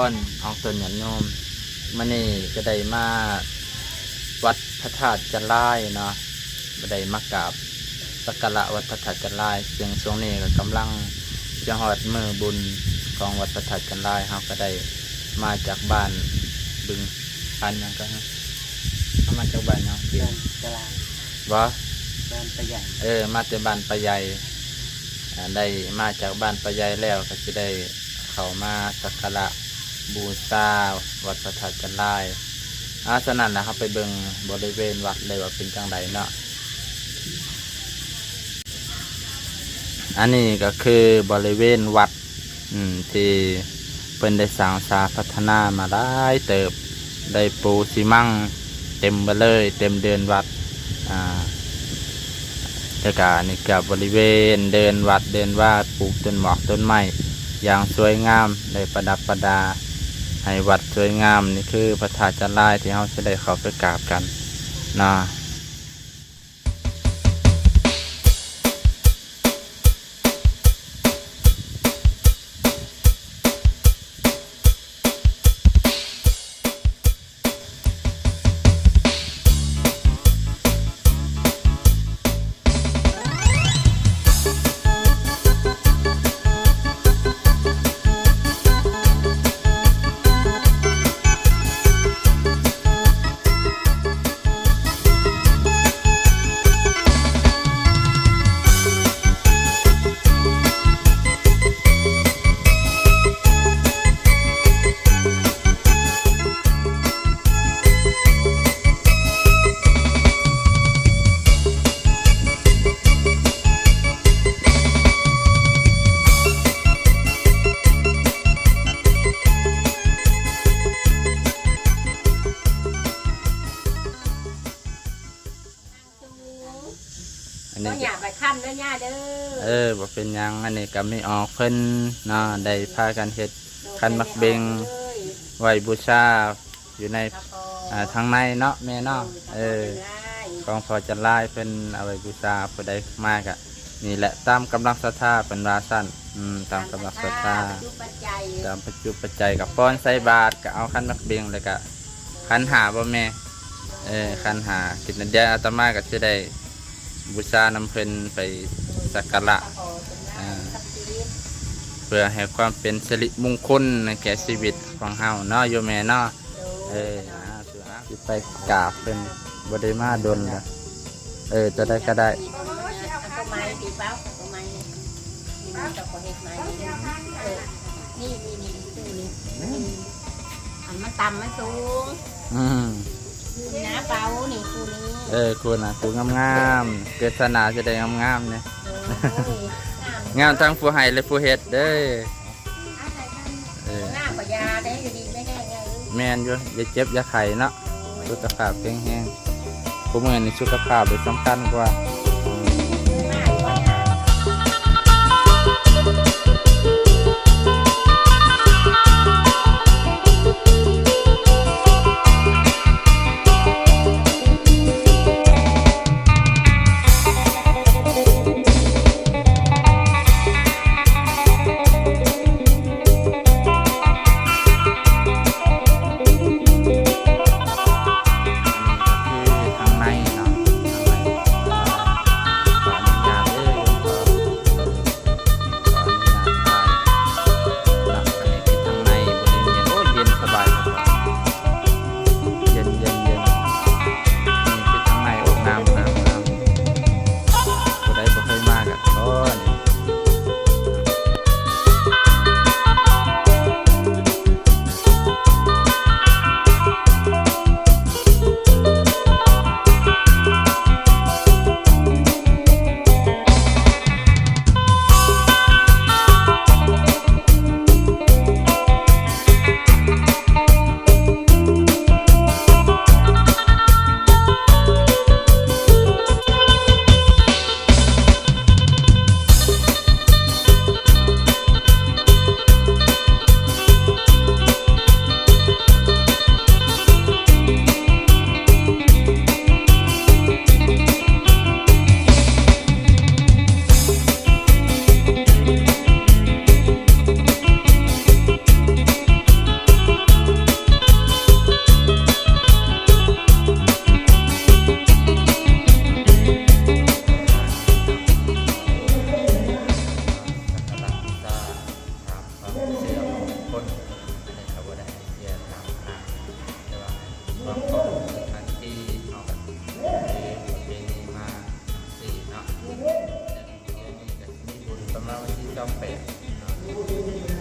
เจริญพรออกตนหยันโยมมื่อนี้ก็ได้มาวัดพระธาตุจันลายเนาะบ่ได้มากราบสักการะวัดพระธาตุจันลายซึ่งช่วงนี้ก็กำลังจะหอดมือบุญของวัดพระธาตุจันลายเราก็ได้มาจากบ้านบึงพันหยังก็ฮะเอามาจากบ้านเนาะเพียเดิงนตลาดบ่เดินประหยัดเออมาแต่บ้านปะใหญ่อ่าได้มาจากบ้านปะใหญ่แล้วก็จะได้เข้ามาสักการะ บูชาวัดพระธาตุจันลายอาสนั่นนะครับไปเบิ่งบริเวณวัดเลยว่าเป็นจังไดเนาะอันนี้ก็คือบริเวณวัดที่เป็นได้สร้างสาพัฒนามาได้เติบได้ปูซีมั่งเต็มไปเลย เต็มเดินวัดอ่าแล้วก็นี่กับบริเวณเดินวัดเดินว่าดปลูกต้นหมอกต้นไม้อย่างสวยงามได้ประดับประดา ให้วัดสวยงามนี่คือพระธาตุจันลายที่เขาจะได้เข้าไปกราบกันนะ อันก็นี้อก็ย่าไปขั้นเด้อย่าเด้อเออบ่เป็นหยังอันนี้ก็ไม่ออกเพิ่นเนาะได้พากันเฮ็ด คันมักเบงไว้บูชาอยู่ในอ่าทางในเนาะแม่เนาะเออของพอจะไล่เป็นเอาไว้บูชาผู้ใดมากอะนี่แหละตามกำลังศรัทธาเป็นราสั้นอืมตามกำลังศรัทธาปัจจัยตามปัจจุปัจจัยกับป้อนใส่บาทก็เอาขันมักเบงเลยก็ขันหาบ่แม่เออขันหากินนันเดียอาตมาก็จะได้ บูชานำเพิ่นไปสักการะอ่าเพื่อให้ความเป็นสิริมงคลในแก่ชีวิตของเฮาเนาะโยแม่เนาะเอออ่าสุดอะสิไปกราบเป็นบ่ได้มาดนละเออจะได้ก็ได้เอาไม้ตีเป้าเอาไม้นี่นี่ตะโกเฮ็ดไม้นี่เออนี่นี่นี่ตู้นี่อันมันต่ำมันสูง อืมนี่นะ เป้านี่ตู้นี้เออคุณอะคุณงามๆเกิดศาสนาจะได้งามๆเนี่ยงามทั้งผู้ให้และผู้เฮ็ดเด้อเออหน้าปยาได้อยู่ดีไม่ได้ไงแม่นอยู่อย่าเจ็บอย่าไข้เนาะสุขภาพแข็งแรงผู้เมื่อนี่สุขภาพเป็นสำคัญกว่า อง